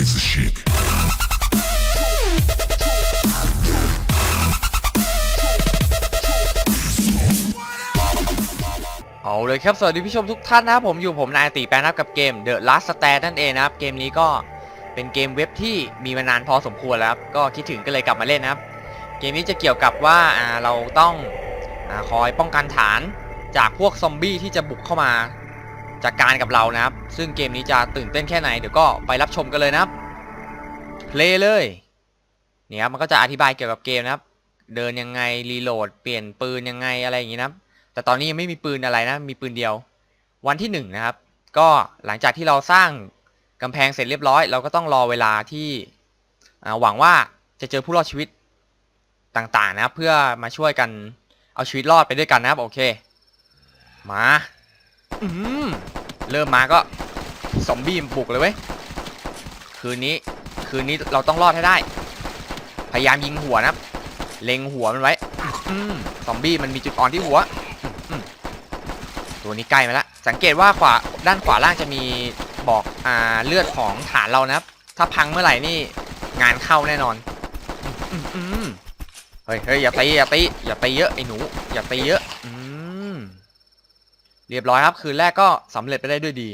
Crazy chic. เอาเลยครับ สวัสดีผู้ชมทุกท่านนะครับผมอยู่ผมนายตีแปนนะครับกับเกม The Last Stand นั่นเองนะครับ เกมนี้ก็เป็นเกมเว็บที่มีมานานพอสมควรแล้วครับก็คิดถึงก็เลยกลับมาเล่นนะครับ เกมนี้จะเกี่ยวกับว่าอ่าเราต้องอาคอยป้องกันฐานจากพวกซอมบี้ที่จะบุกเข้ามา จากการกับเรานะครับ ซึ่งเกมนี้จะตื่นเต้นแค่ไหนเดี๋ยวก็ไปรับชมกันเลยนะครับเพลย์เลยเนี่ยครับมันก็จะอธิบายเกี่ยวกับเกมนะครับ เดินยังไงรีโหลดเปลี่ยนปืนยังไงอะไรอย่างงี้นะครับแต่ตอนนี้ยังไม่มีปืนอะไรนะ มีปืนเดียว วันที่หนึ่งนะครับ ก็หลังจากที่เราสร้างกำแพงเสร็จเรียบร้อย เราก็ต้องรอเวลาที่หวังว่าจะเจอผู้รอดชีวิตต่างๆนะครับ เพื่อมาช่วยกันเอาชีวิตรอดไปด้วยกันนะครับโอเค มา อืมเริ่มมาก็ซอมบี้บุกเลยเว้ย คืนนี้ คืนนี้เราต้องรอดให้ได้ พยายามยิงหัวนะเล็งหัวมันไว้อืมซอมบี้มันมีจุดอ่อนที่หัว ตัวนี้ใกล้มาแล้ว สังเกตว่าขวาด้านขวาล่างจะมีบอกอ่าเลือดของฐานเรานะครับ ถ้าพังเมื่อไหร่นี่งานเข้าแน่นอนอืมเฮ้ยเฮ้ยอย่าตีอย่าตีอย่าตีเยอะไอ้หนู อย่าตีเยอะ เรียบร้อยครับ คืนแรกก็สำเร็จไปได้ด้วยดี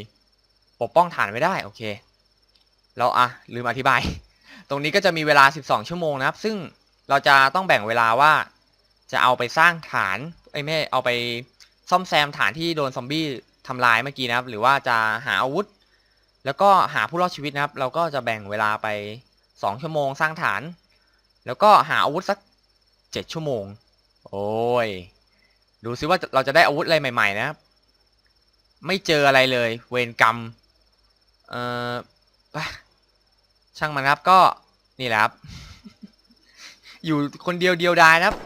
ปกป้องฐานไม่ได้ โอเคแล้วอะลืมอธิบาย ตรงนี้ก็จะมีเวลา 12 ชั่วโมงนะครับ ซึ่งเราจะต้องแบ่งเวลาว่า จะเอาไปสร้างฐานไอ้ยไม่เอาไปซ่อมแซมฐานที่โดนซอมบี้ทำลายเมื่อกี้นะครับ หรือว่าจะหาอาวุธ แล้วก็หาผู้รอดชีวิตนะครับ เราก็จะแบ่งเวลาไป 2 ชั่วโมงสร้างฐาน แล้วก็หาอาวุธสัก 7 ชั่วโมง โอ้ย ดูซิว่าเราจะได้อาวุธอะไรใหม่ ๆ นะครับ ไม่เจออะไรเลย เวรกรรม เออไปช่างมันครับก็นี่แหละครับ อยู่คนเดียวเดียวดายนะครับ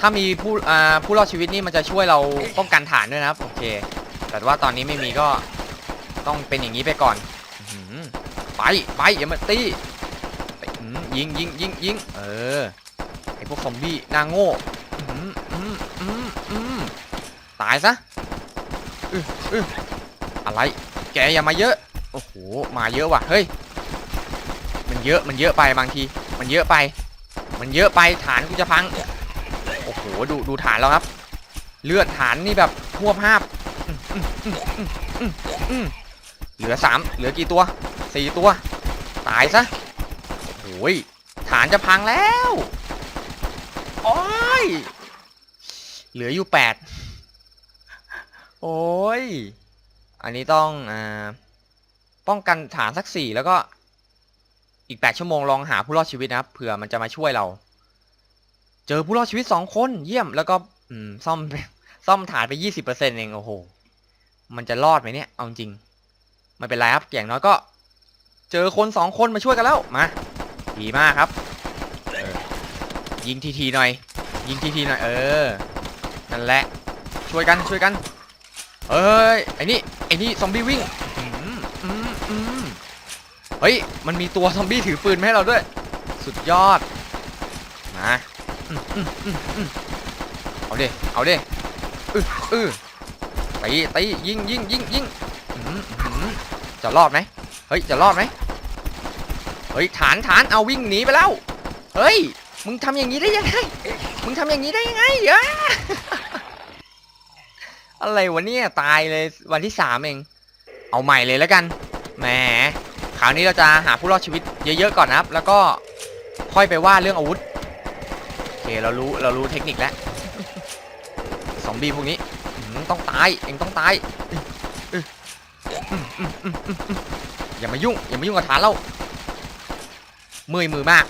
ถ้ามีผู้อ่าผู้รอดชีวิตนี่มันจะช่วยเราป้องกันฐานด้วยนะครับ โอเค แต่ว่าตอนนี้ไม่มีก็ต้องเป็นอย่างนี้ไปก่อนอไปไปอย่ามาตียิงยิงยิงยิงเออไอพวกซอมบี้นาโง่ตายซะ อะไร แกอย่ามาเยอะ โอ้โห มาเยอะว่ะ เฮ้ย มันเยอะ มันเยอะไปบางที มันเยอะไป มันเยอะไป ฐานกูจะพัง โอ้โห ดูดูฐานแล้วครับ เลือดฐานนี่แบบทั่วภาพเหลือสามเหลือกี่ตัวสี่ตัว ตายซะโอ้ย ฐานจะพังแล้ว โอ้ย เหลืออยู่แปด โอ้ย อันนี้ต้องอ่าป้องกันฐานสักสี่แล้วก็อีกแปดชั่วโมงลองหาผู้รอดชีวิตนะครับเผื่อมันจะมาช่วยเรา เจอผู้รอดชีวิตสองคนเยี่ยมแล้วก็อืมซ่อมซ่อมฐานไปยี่สิบเปอร์เซ็นต์เองโอ้โห มันจะรอดไหมเนี่ยเอาจริงไม่เป็นไรครับอย่างน้อยก็ เจอคนสองคนมาช่วยกันแล้วมาดีมากครับเออยิงทีทีๆหน่อย ยิงทีทีๆหน่อยเออนั่นแหละช่วยกันช่วยกัน เอ้ยไอ้นี่ไอ้นี่ซอมบี้วิ่งอืมอืมอืมเฮ้ยมันมีตัวซอมบี้ถือปืนมาให้เราด้วย สุดยอดมาอืมอืมอืมอืมเอาเดิอืออือตีตียิงยิงยิงยิงจะรอดไหมเฮ้ยจะรอดไหมเฮ้ยฐานฐานเอาวิ่งหนีไปแล้วเฮ้ยมึงทำอย่างนี้ได้ยังไงมึงทำอย่างนี้ได้ยังไงเอ้ย อะไรวะเนี่ยตายเลยวันที่สามเอง เอาใหม่เลยแล้วกันแหมคราวนี้เราจะหาผู้รอดชีวิตเยอะๆก่อนนะครับ แล้วก็ค่อยไปว่าเรื่องอาวุธโอเคเรารู้เรารู้เทคนิคแล้วซอมบี้พวกนี้ต้องตายเองต้องตายอย่ามายุ่งอย่ามายุ่งกับฐานเราเมื่อยมือมาก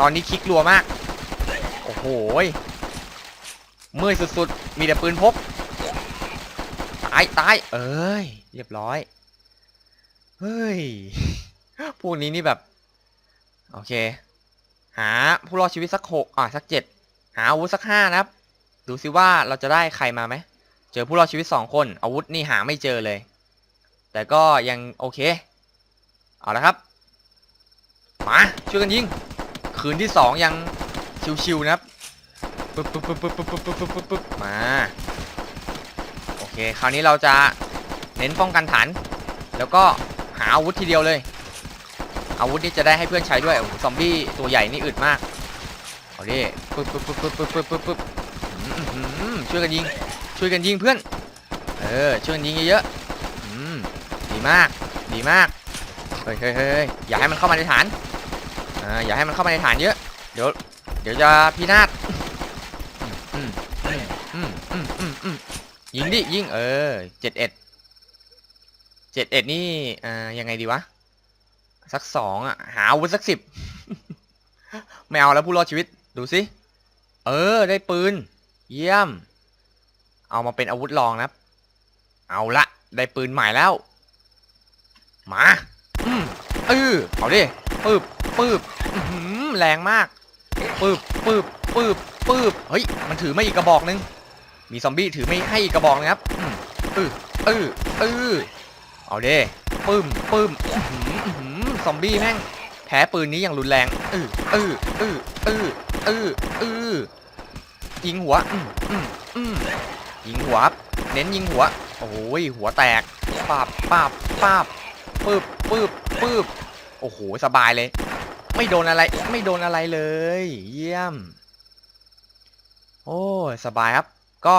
ตอนนี้คลิกรัวมาก โอ้โหเมื่อยสุดๆ มีแต่ปืนพก ตายตาย เอ้ย เรียบร้อย เฮ้ย พวกนี้นี่แบบ โอเค หาผู้รอดชีวิตสักหกอะสักเจ็ดหาอาวุธสักห้านะครับ ดูซิว่าเราจะได้ใครมาไหม เจอผู้รอดชีวิตสองคน อาวุธนี่หาไม่เจอเลย แต่ก็ยังโอเค เอาละครับ มาช่วยกันยิง คืนที่สองยังชิวๆนะครับ ปึ๊บปึ๊บปึ๊บปึ๊บปึ๊บปึ๊บปึ๊บปึ๊บมา คคราวนี้เราจะเน้นป้องกันฐาน แล้วก็หาอาวุธทีเดียวเลย อาวุธนี่จะได้ให้เพื่อนใช้ด้วยซอมบี้ตัวใหญ่นี่อึดมากเอาดิปึ๊บปึ๊บปึ๊บปึ๊บปึ๊บปึ๊บปึ๊บช่วยกันยิง ช่วยกันยิงเพื่อน เออ ช่วยกันยิงเยอะๆดีมาก ดีมาก เฮ้ยเฮ้ยเฮ้ยอย่าให้มันเข้ามาในฐาน อ่า อย่าให้มันเข้ามาในฐานเยอะ เดี๋ยว เดี๋ยวจะพินาศ ดิ ยิง เออเจ็ดเอ็ดเจ็ดเอ็ดนี่อ่ายังไงดีวะ สักสองอะ หาอาวุธสักสิบไม่เอาแล้วผู้รอดชีวิต ดูสิ เออ ได้ปืน เยี่ยม เอามาเป็นอาวุธรองนะเอาละ ได้ปืนใหม่แล้ว มาอืมเออเอาดิปืบปืบแรงมากปืบปืบปืบปืบเฮ้ย มันถือไม่อีกกระบอกนึง มีซอมบี้ถือไม่ให้กระบอกนะครับอืออเออเออเอาเด้ปึ้มปึ้มอื้อหืออื้อหือซอมบี้แม่งแพ้ปืนนี้อย่างรุนแรงเออเออเออเออเออเออยิงหัวอืมอืมอืมยิงหัว เน้นยิงหัว โอ้ยหัวแตกปาบปาบปาบปืบปืบปืบโอ้โหสบายเลย ไม่โดนอะไร ไม่โดนอะไรเลย เยี่ยม โอ้สบายครับ ก็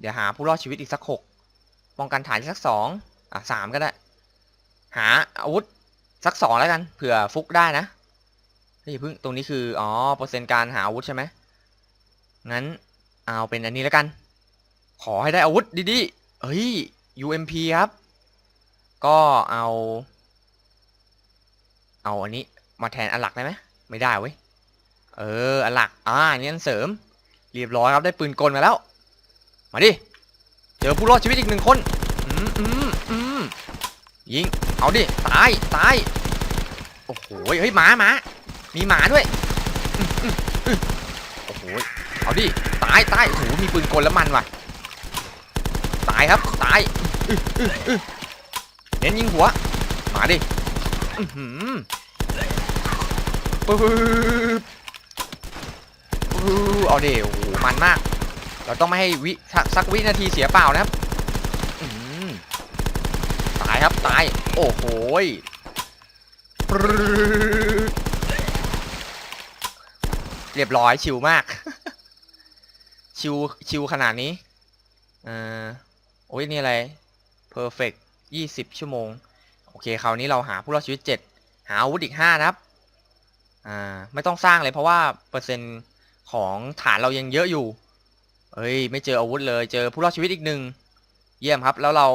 เดี๋ยวหาผู้รอดชีวิตอีกสักหกป้องกันฐานสักสองอะสามก็ได้ หาอาวุธสักสองแล้วกันเผื่อฟุกได้นะเฮ้ยเพิ่งตรงนี้คืออ๋อเปอร์เซ็นต์การหาอาวุธใช่ไหมงั้นเอาเป็นอันนี้แล้วกัน ขอให้ได้อาวุธดีๆเฮ้ย UMP ครับ ก็เอา เอาอันนี้มาแทนอันหลักได้ไหมไม่ได้เว้ยเอออันหลักอ่าอันนี่อันเสริม เรียบร้อยครับได้ปืนกลมาแล้ว มาดิ เจอผู้รอดชีวิตอีกหนึ่งคนอืมอืมอืมยิง เอาดิ ตาย ตาย โอ้โห เฮ้ยหมาหมา มีหมาด้วยโอ้โห เอาดิ ตาย ตาย โอ้โห มีปืนกลแล้วมันว่ะ ตายครับ ตายเน้นยิงหัว มาดิ อือหือปึ๊บปึ๊บ เอาเดิโอ้โหมันมาก เราต้องไม่ให้วิสักวินาทีเสียเปล่านะครับตายครับตาย โอ้โหเรียบร้อยชิวมาก ชิวชิวขนาดนี้เอ่อโอ้ยนี่อะไร perfect 20 ชั่วโมง โอเคคราวนี้เราหาผู้รอดชีวิต 7 หาอาวุธอีก 5 นะครับ อ่า ไม่ต้องสร้างเลยเพราะว่า เปอร์เซ็นต์ ของฐานเรายังเยอะอยู่ เอ้ย ไม่เจออาวุธเลยเจอผู้รอดชีวิตอีกหนึ่งเยี่ยมครับแล้วเรา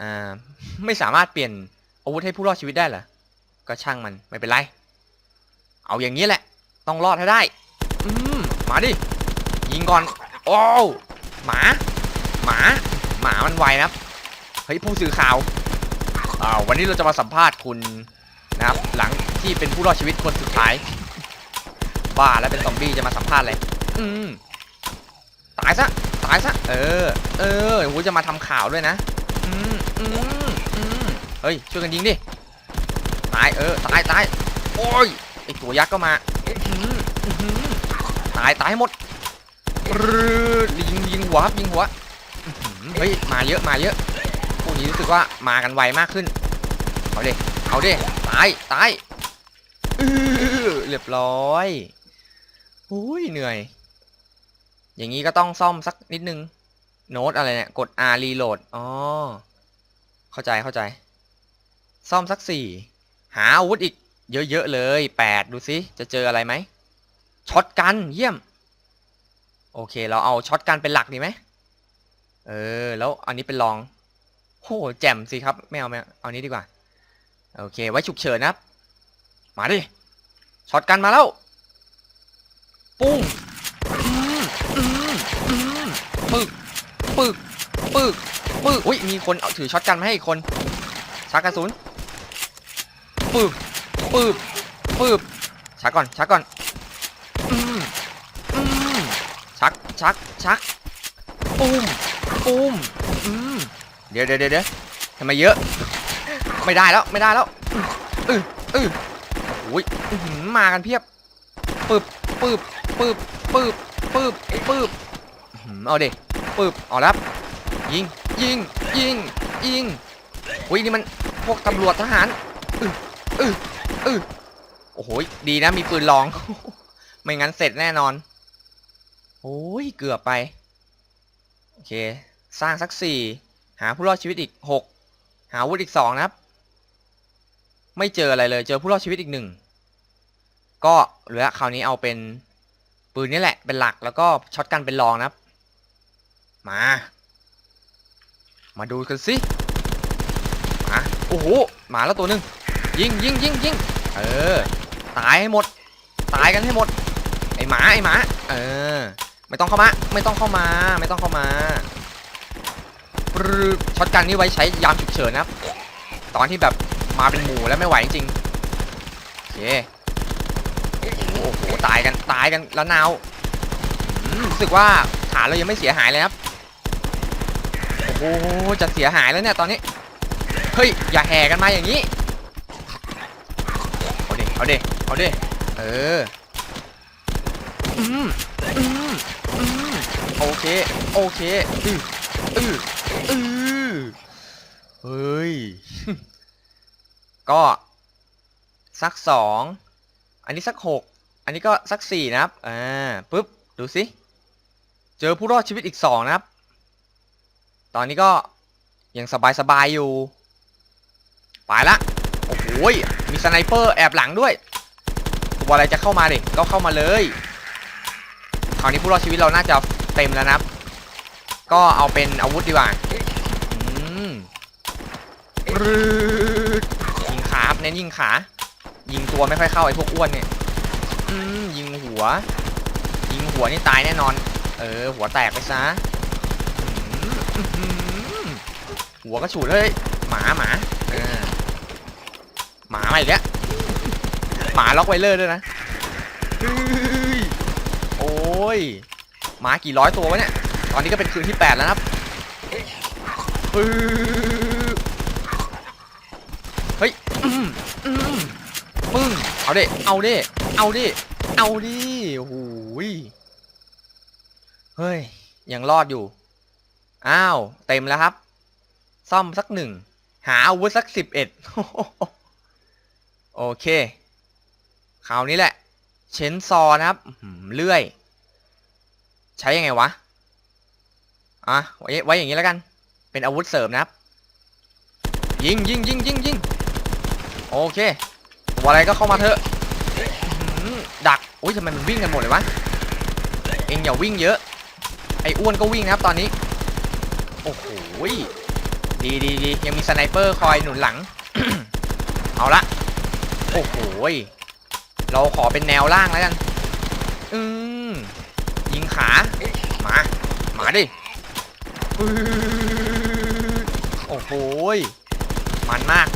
อ่าไม่สามารถเปลี่ยนอาวุธให้ผู้รอดชีวิตได้เหรอก็ช่างมันไม่เป็นไร เอาอย่างนี้แหละ ต้องรอดให้ได้อืมมาดิยิงก่อนโอ้หมาหมาหมามันไวนะครับเฮ้ยผู้สื่อข่าวอ่าวันนี้เราจะมาสัมภาษณ์คุณนะครับหลังที่เป็นผู้รอดชีวิตคนสุดท้าย บ้าแล้วเป็นซอมบี้จะมาสัมภาษณ์เลยอืมตายซะตายซะเออ เออโหจะมาทำข่าวด้วยนะอืมอืมอืมเฮ้ยช่วยกันยิงดิตายเออตายตายโอ้ยไอตัวยักษ์ก็มาตายตายให้หมดรึ๊ดยิงยิงหัวครับยิงหัวเฮ้ยมาเยอะมาเยอะพวกนี้รู้สึกว่ามากันไวมากขึ้นเอาเดิเอาเดิตายตายเรียบร้อย อุ้ยเหนื่อย อย่างนี้ก็ต้องซ่อมสักนิดนึง โน้ตอะไรเนี่ย กด R reload อ๋อ เข้าใจเข้าใจ ซ่อมสักสี่ หาอาวุธอีก เยอะ ๆ เลยแปดดูสิ จะเจออะไรไหม ช็อตกัน เยี่ยม โอเค เราเอาช็อตกันเป็นหลักดีไหม เออ แล้วอันนี้เป็นรองโหแจ่มสิครับ ไม่เอาไม่เอาเอานี้ดีกว่า โอเค ไว้ฉุกเฉินนะครับ มาดิ ช็อตกันมาแล้ว ปุ้งอืมอืมอืมปึกปึกปึกปึกอุ้ยมีคนเอาถือช็อตกันมาให้อีกคนชักกระสุนปึบปึบปึบชักก่อนชักก่อนอืมอืมชักชักชักปุ้มปุ้มอืมเดี๋ยวเดี๋ยวเดี๋ยวเดี๋ยวทำไมเยอะ ไม่ได้แล้วไม่ได้แล้วอืออือโอ้ยมากันเพียบปึบปึบ ปึบปึบปึบปึบอื้อหือเอาเด็ปึบเอาลับ ยิง ยิง ยิง ยิงอุ้ยนี่มันพวกตำรวจทหารอืออืออือโอ้โหดีนะมีปืนลอง ไม่งั้นเสร็จแน่นอนโอ้ยเกือบไป โอเค สร้างสักสี่หาผู้รอดชีวิตอีกหกหาอาวุธอีกสองนะครับ ไม่เจออะไรเลย เจอผู้รอดชีวิตอีกหนึ่งก็เหลือคราวนี้เอาเป็น ปืนนี่แหละเป็นหลักแล้วก็ช็อตกันเป็นรองนะครับ มา มาดูกันสิมาโอ้โหมาแล้วตัวหนึ่งยิงยิงยิงยิงเออตายให้หมด ตายกันให้หมด ไอหมาไอหมา เออ ไม่ต้องเข้ามา ไม่ต้องเข้ามา ไม่ต้องเข้ามาปรึ๊ดช็อตกันนี่ไว้ใช้ยามฉุกเฉินนะครับ ตอนที่แบบมาเป็นหมู่แล้วไม่ไหวจริงโอเค ตายกันตายกันแล้วนาวรู้สึกว่าฐานเรายังไม่เสียหายเลยครับโอ้โหจะเสียหายแล้วเนี่ยตอนนี้เฮ้ยอย่าแห่กันมาอย่างนี้เอาดิเอาดิเอาดิเอออืมอืมอืมโอเคโอเคอืออืออือเฮ้ยก็สักสองอันนี้สักหก นนี้ก็สักสี่นะครับ อ่าปุ๊บ ดูสิ เจอผู้รอดชีวิตอีกสองนะครับ ตอนนี้ก็ยังสบายๆอยู่ ไปละ โอ้โหยมีสไนเปอร์แอบหลังด้วยตัวอะไรจะเข้ามาดิก็เข้ามาเลย คราวนี้ผู้รอดชีวิตเราน่าจะเต็มแล้วนะครับ ก็เอาเป็นอาวุธดีกว่าอืมปรึ๊ดยิงขาครับเน้นยิงขา ยิงตัวไม่ค่อยเข้าไอ้พวกอ้วนเนี่ย อืมยิงหัว ยิงหัวนี่ตายแน่นอน เออ หัวแตกไปซะหัวก็ฉูดเลยหมาหมาเออหมามาอีกแล้วหมาล็อกไวเลอร์ด้วยนะโอ้ยหมากี่ร้อยตัววะเนี่ย ตอนนี้ก็เป็นคืนที่แปดแล้วครับเฮ้ยปึ้งเอาเดิเอาเดิ เอาดิ เอาดิโอ้โหยเฮ้ย ยังรอดอยู่ อ้าว เต็มแล้วครับ ซ่อมสักหนึ่ง หาอาวุธสักสิบเอ็ดโอเค คราวนี้แหละ เชนซอนะครับ เลื่อย ใช้ยังไงวะ อะ ไว้ไว้อย่างนี้แล้วกัน เป็นอาวุธเสริมนะครับ ยิงยิงยิงยิงยิงโอเค ตัวอะไรก็เข้ามาเถอะ ดักอุ้ยทำไมมันวิ่งกันหมดเลยวะเองอย่าวิ่งเยอะ ไอ้อ้วนก็วิ่งนะครับตอนนี้ โอ้โหดีดีดียังมีสไนเปอร์คอยหนุนหลัง เอาละ โอ้โหเราขอเป็นแนวล่างแล้วกัน อืมยิงขา มา มาดิโอ้โหมันมาก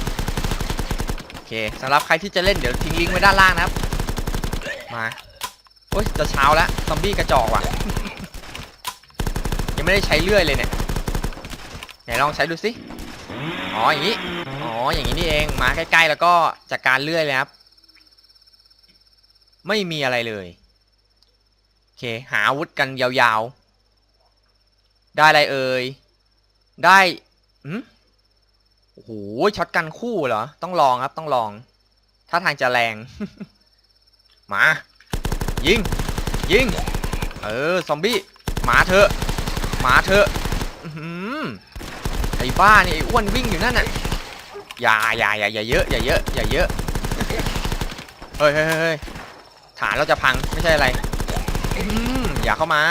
โอเคสำหรับใครที่จะเล่นเดี๋ยวทิ้งลิงก์ไว้ด้านล่างนะครับ มาโอ้ยจะเช้าแล้วซอมบี้กระจอกว่ะ ยังไม่ได้ใช้เลื่อยเลยเนี่ยไหนลองใช้ดูสิอ๋ออย่างนี้อ๋ออย่างนี้นี่เองมาใกล้ๆแล้วก็จัดการเลื่อยเลยครับ ไม่มีอะไรเลยโอเคหาอาวุธกันยาวๆ ได้อะไรเอ่ยได้อืมโอ้โหช็อตกันคู่เหรอ ต้องลองครับต้องลอง ถ้าทางจะแรง มา ยิง ยิง เออ ซอมบี้มาเถอะมาเถอะอื้อหือไอ้บ้าเนี่ไอ้อ้วนวิ่งอยู่นั่นน่ะ อย่าอย่าอย่าอย่าเยอะ อย่าเยอะ อย่าเยอะ เฮ้ยเฮ้ยเฮ้ยฐานเราจะพังไม่ใช่อะไร อืมอย่าเข้ามา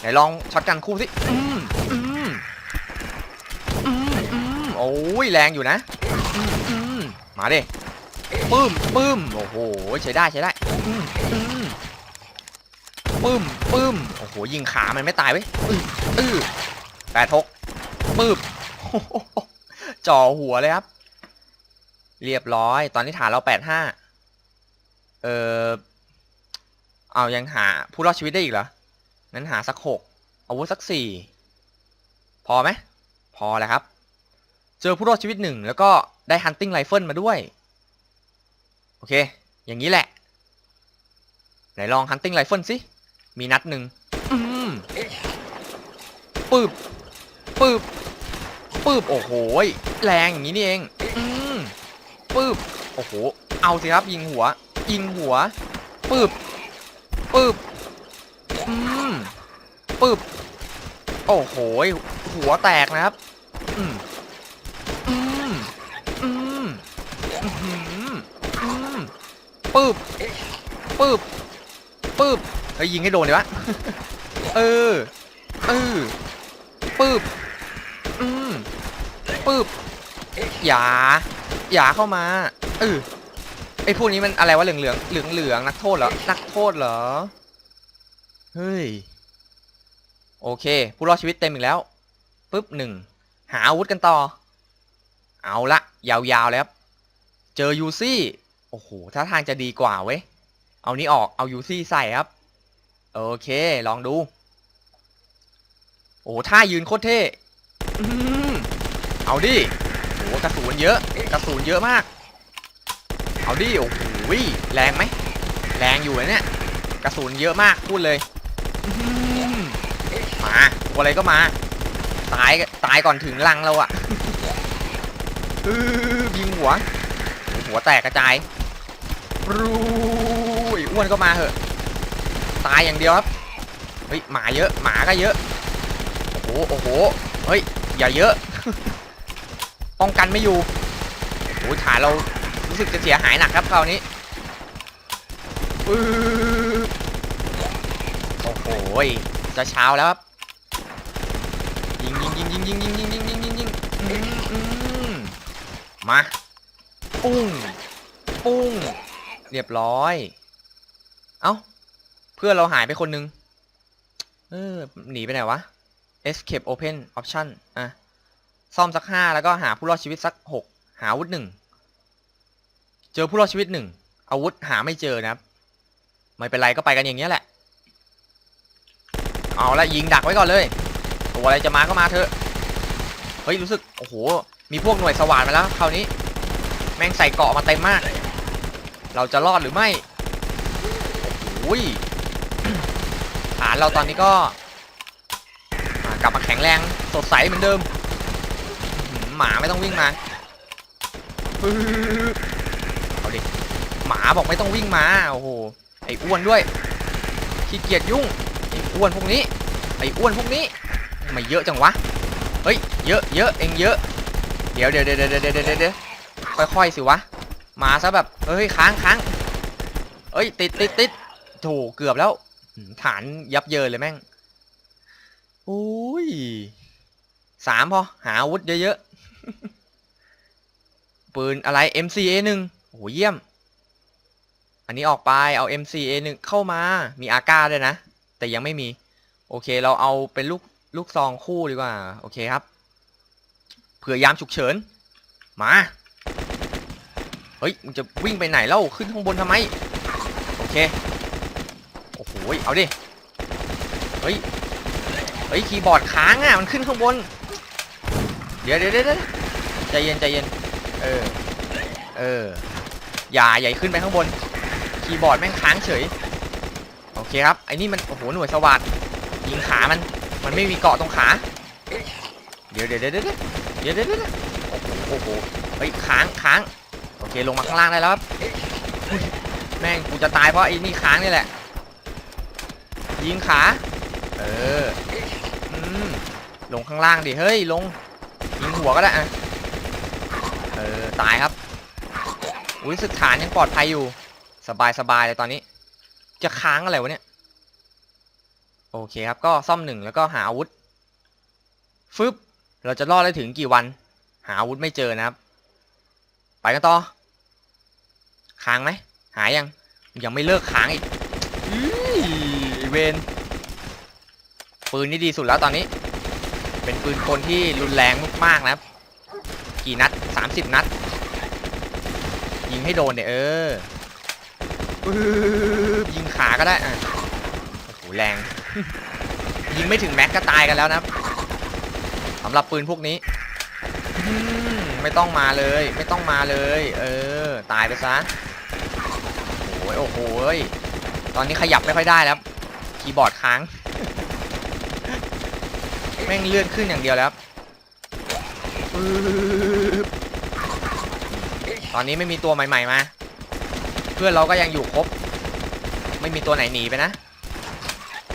ไหนลองช็อตกันคู่สิอืมอืมอืมอืมโอ้ยแรงอยู่นะ อืมมาดิปื้มปื้มโอ้โห ใช้ได้ใช้ได้ ปื้มปื้มโอ้โหยิงขามันไม่ตายเว้ยอื้ออื้อแปดทกปื้มจ่อหัวเลยครับ เรียบร้อย ตอนนี้ฐานเราแปดห้าเออเอายังหาผู้รอดชีวิตได้อีกเหรองั้นหาสักหกอาวุธสักสี่พอไหมพอแล้วครับ เจอผู้รอดชีวิตหนึ่งแล้วก็ได้ฮันติ n งไรเฟิลมาด้วย โอเค อย่างนี้แหละ ไหนลองฮันติ n งไรเฟิลสิ มีนัดหนึ่งอืมปืบปืบปืบโอ้โหแรงอย่างนี้นี่เองอืมปืบโอ้โห เอาสิครับ ยิงหัว ยิงหัวปึ๊บปึ๊บอืมปึ๊บโอ้โห หัวแตกนะครับ อืมอืมอืมอื้อหืออืมปึ๊บปึ๊บ ปึ๊บเฮ้ยยิงให้โดนดีวะ เออ เออปึ๊บ อืมปึ๊บอย่า อย่าเข้ามา เออไอพวกนี้มันอะไรวะเหลืองเหลืองเหลืองเหลืองนักโทษเหรอ นักโทษเหรอ เฮ้ย โอเค ผู้รอดชีวิตเต็มอีกแล้วปุ๊บหนึ่ง หาอาวุธกันต่อ เอาละยาวๆเลยครับเจอยูซี่ โอ้โหท่าทางจะดีกว่าเว้ย เอานี้ออก เอายูซี่ใส่ครับ โอเค ลองดู โอ้ท่ายืนโคตรเท่เอาดิโอ้กระสุนเยอะ กระสุนเยอะมาก เอาดิ โอ้โหแรงไหม แรงอยู่เนี่ย กระสุนเยอะมาก พูดเลย มาตัวอะไรก็มา ตาย ตายก่อนถึงรังเราอะยิงหัว หัวแตกกระจายรูย อ้วนก็มาเหอะ ตายอย่างเดียวครับ เฮ้ย หมาเยอะ หมาก็เยอะ โอ้โห โอ้โห เฮ้ย อย่าเยอะ ป้องกันไม่อยู่โอ้ยฐาเรารู้สึกจะเสียหายหนักครับคราวนี้โอ้โห จะเช้าแล้วครับ ยิงยิงยิงยิงยิงยิงยิงยิงยิงยิงยิงมา ปุ้ง ปุ้ง เรียบร้อย เอ้า เพื่อนเราหายไปคนนึง เออ หนีไปไหนวะ escape open option อะ ซ่อมสักห้าแล้วก็หาผู้รอดชีวิตสักหกหาอาวุธหนึ่ง เจอผู้รอดชีวิตหนึ่ง อาวุธหาไม่เจอนะครับ ไม่เป็นไรก็ไปกันอย่างเงี้ยแหละ เอาละยิงดักไว้ก่อนเลย ตัวอะไรจะมาก็มาเถอะ เฮ้ยรู้สึก โอ้โห มีพวกหน่วยสว่านมาแล้วคราวนี้ แม่งใส่เกาะมาเต็มมาก เราจะรอดหรือไม่ อ้โหฐานเราตอนนี้ก็กลับมาแข็งแรงสดใสเหมือนเดิม หมาไม่ต้องวิ่งมาเอาดิหมาบอกไม่ต้องวิ่งมาโอ้โหไอ้อ้วนด้วยขี้เกียจยุ่งไอ้อ้วนพวกนี้ ไอ้อ้วนพวกนี้ทำไมเยอะจังวะเฮ้ยเยอะเยอะเองเยอะเดี๋ยวเดี๋ยวเดี๋ยวเดี๋ยวเดี๋ยวเดี๋ยวเดี๋ยวค่อยๆสิวะมาซะแบบเฮ้ยค้างค้างเอ้ยติดติดติด โถเกือบแล้วฐานยับเยินเลยแม่งอุ้ยสามพอ หาอาวุธเยอะๆ ปืนอะไร MCA หนึ่งโอ้โหเยี่ยม อันนี้ออกไปเอา MCA หนึ่งเข้ามา มีอาก้าด้วยนะ แต่ยังไม่มี โอเคเราเอาเป็นลูกลูกซองคู่ดีกว่า โอเคครับ เผื่อยามฉุกเฉิน มา เฮ้ยมึงจะวิ่งไปไหนแล้วขึ้นข้างบนทำไม โอเค อ้โหเอาดิ เฮ้ย เฮ้ยคีย์บอร์ดค้างอะ มันขึ้นข้างบน เดี๋ยวเดี๋ยวเดี๋ยวใจเย็นใจเย็น เออ เออ อย่าใหญ่าขึ้นไปข้างบน คีย์บอร์ดแม่งค้างเฉย โอเคครับ ไอ้นี่มัน โอ้โห หน่วยสวัสดยิงขา มัน มันไม่มีเกาะตรงขา เดี๋ยวเดี๋ยวเดี๋ยวเดี๋ยวเดี๋ยวเดี๋ยวโอ้โห เฮ้ยค้างค้าง โอเค ลงมาข้างล่างได้แล้วครับ แม่งกูจะตายเพราะไอ้นี่ค้างนี่แหละ ยิงขา เอออืมลงข้างล่างดิ เฮ้ย ลง ยิงหัวก็ได้อะเออ ตายครับ อุ้ยสึกฐานยังปลอดภัยอยู่ สบายสบายเลยตอนนี้ จะค้างอะไรวะเนี่ย โอเคครับ ก็ซ่อมหนึ่งแล้วก็หาอาวุธ ฟึบ เราจะรอดได้ถึงกี่วัน หาอาวุธไม่เจอนะครับ ไปกันต่อ ค้างไหม หายัง ยังไม่เลิกค้างอีก อื้อเวนปืนนี่ดีสุดแล้วตอนนี้ เป็นปืนคนที่รุนแรงมากๆนะครับ กี่นัด 30 นัด ยิงให้โดนเนี่ยเออปึ๊บยิงขาก็ได้อะโอ้โหแรง ยิงไม่ถึงแม็กก็ตายกันแล้วนะครับสำหรับปืนพวกนี้อืมไม่ต้องมาเลย ไม่ต้องมาเลย เออ ตายไปซะโอ้โหโอ้โหยตอนนี้ขยับไม่ค่อยได้แล้ว คีย์บอร์ดค้าง แม่งเลื่อนขึ้นอย่างเดียวแล้วตอนนี้ไม่มีตัวใหม่ๆมา เพื่อนเราก็ยังอยู่ครบ ไม่มีตัวไหนหนีไปนะ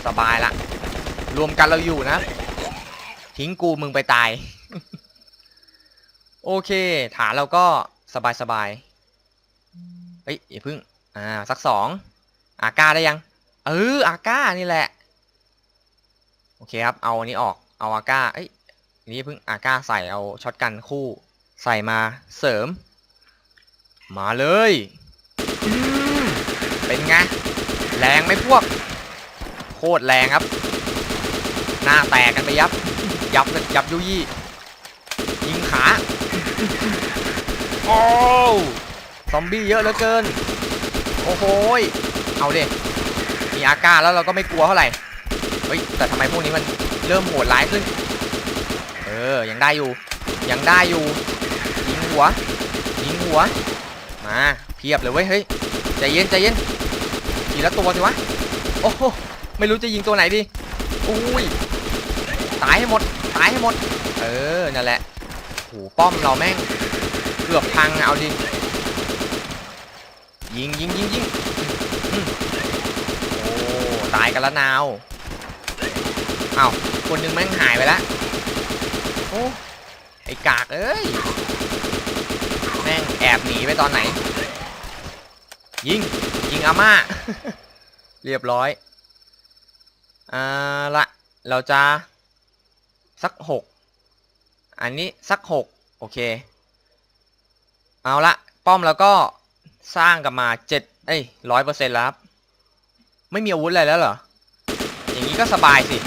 สบายละ รวมกันเราอยู่นะ ทิ้งกูมึงไปตาย โอเค ฐานเราก็สบายสบายๆเฮ้ยอย่าพึ่ง อ่า สักสองอาก้าได้ยัง เอออาก้านี่แหละ โอเคครับ เอาอันนี้ออก เอาอาก้า เอ้ยอันนี้เพิ่งอาก้าใส่เอาช็อตกันคู่ ใส่มาเสริม มาเลย เป็นไง แรงไหมพวก โคตรแรงครับ หน้าแตกกันไปยับ ยับเลยยับยุยี่ ยิงขา โอ้ซอมบี้เยอะเหลือเกิน โอ้โหเอาเดิ มีอาก้าแล้วเราก็ไม่กลัวเท่าไหร่ เฮ้ย แต่ทำไมพวกนี้มันเริ่มโหดร้ายขึ้น เออ ยังได้อยู่ ยังได้อยู่ ยิงหัว ยิงหัว มา เพียบเลยเว้ย เฮ้ย ใจเย็นใจเย็นทีละตัวสิวะ โอ้โห ไม่รู้จะยิงตัวไหนดี อุ้ย ตายให้หมด ตายให้หมด เออ นั่นแหละโหป้อมเราแม่ง เกือบพังเอาดิยิงยิงยิงยิง ตายกันแล้วนาวเอ้าคนหนึงแม่งหายไปแล้วโอ้ไอ้กากเอ้ยแม่งแอบหนีไปตอนไหน ยิง ยิงอาม่า เรียบร้อยอ่าละเราจะ สักหกอันนี้สักหกโอเค เอาละป้อมแล้วก็สร้างกลับมาเจ็ดเอ้ยร้อยเปอร์เซ็นต์แล้วครับ ไม่มีอาวุธอะไรแล้วเหรอ อย่างนี้ก็สบายสิ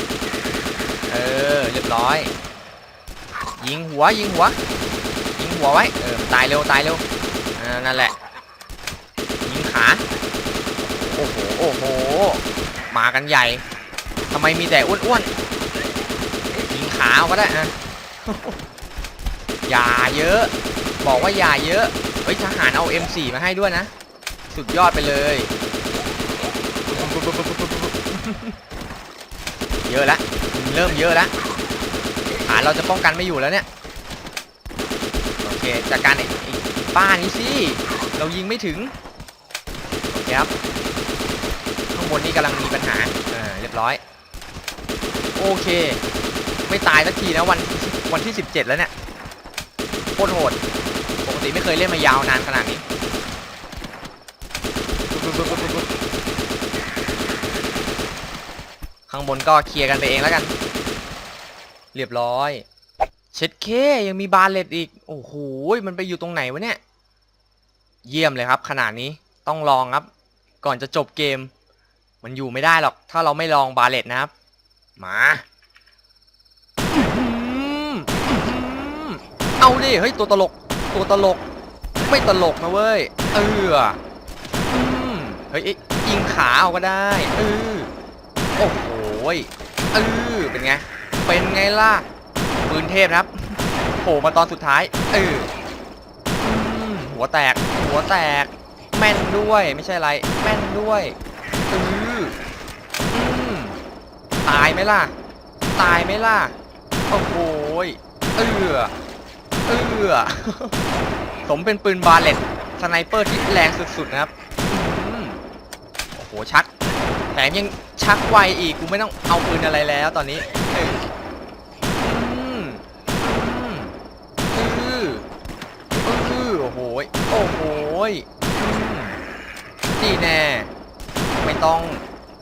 เออ เรียบร้อย ยิงหัวยิงหัว ยิงหัวไว้ เออ ตายเร็วตายเร็วอ่านั่นแหละ ยิงขา โอ้โห โอ้โห มากันใหญ่ ทำไมมีแต่อ้วนๆ ยิงขาเอาก็ได้อะอย่าเยอะ บอกว่าอย่าเยอะ เฮ้ยทหารเอา M4 มาให้ด้วยนะ สุดยอดไปเลย เยอะล้วเริ่มเยอะล้วฐานเราจะป้องกันไม่อยู่แล้วเนี่ย โอเคจัดการไอ้ไอ้ไอ้ป้านี้สิ เรายิงไม่ถึง โอเคครับ ข้างบนนี้กำลังมีปัญหาอ่าเรียบร้อย โอเค ไม่ตายสักทีนะวันวันที่ 17 แล้วเนี่ยโคตรโหด ปกติไม่เคยเล่นมายาวนานขนาดนี้ ข้างบนก็เคลียร์กันไปเองแล้วกัน เรียบร้อย เช็ดเคยังมีบาเลตอีก โอ้โห มันไปอยู่ตรงไหนวะเนี่ย เยี่ยมเลยครับ ขนาดนี้ต้องลองครับ ก่อนจะจบเกม มันอยู่ไม่ได้หรอก ถ้าเราไม่ลองบาเลตนะครับ มาอื้อหืออื้อหือเอาดิ เฮ้ย ตัวตลก ตัวตลก ไม่ตลกนะเว้ย เออเฮ้ยเอ้ยยิงขาเอาก็ได้ เออโอ้โห ยเออเป็นไง เป็นไงล่ะปืนเทพครับโผล่มาตอนสุดท้ายเออหัวแตก หัวแตก แม่นด้วยไม่ใช่อะไร แม่นด้วยเอออืมตายไหมล่ะ ตายไหมล่ะ โอ้โหยเออเออสมเป็นปืนบาเลตสไนเปอร์ที่แรงสุดๆนะครับโอ้โหชัก แถมยังชักไวอีกกูไม่ต้องเอาปืนอะไรแล้วตอนนี้เอออืออืออือโอ้โหโอ้โหยอืมนี่แน่ ไม่ต้อง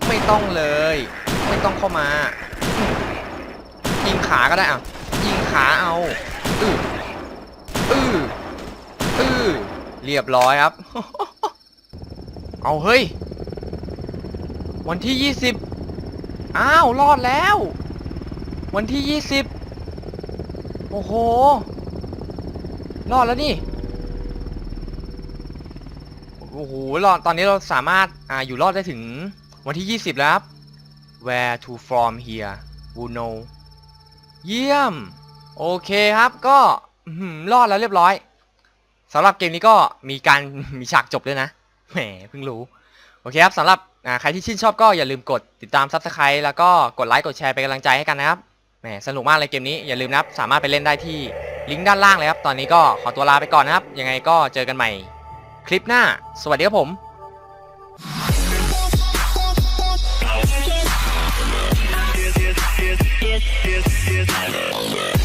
ไม่ต้องเลย ไม่ต้องเข้ามา ยิงขาก็ได้อะ ยิงขาเอา อืออืออือเรียบร้อยครับ เอาเฮ้ย วันที่ 20 อ้าว รอดแล้ว วันที่ 20 โอ้โห รอดแล้วนี่ โอ้โห รอด ตอนนี้เราสามารถ อ่า อยู่รอดได้ถึงวันที่ 20 แล้วครับ Where to from here w o know เยี่ยม โอเคครับ ก็รอดแล้วเรียบร้อยสำหรับเกมนี้ก็มีการมีฉากจบด้วยนะ แหม เพิ่งรู้ โอเคครับสำหรับ นะใครที่ชื่นชอบก็อย่าลืมกดติดตามซับสไคร b e แล้วก็กดไลค์กดแชร์เป็นกำลังใจให้กันนะครับแหมสนุกมากเลยเกมนี้อย่าลืมนะครับสามารถไปเล่นได้ที่ลิงก์ด้านล่างเลยครับ ตอนนี้ก็ขอตัวลาไปก่อนนะครับ ยังไงก็เจอกันใหม่ คลิปหน้า สวัสดีครับผม Yeah.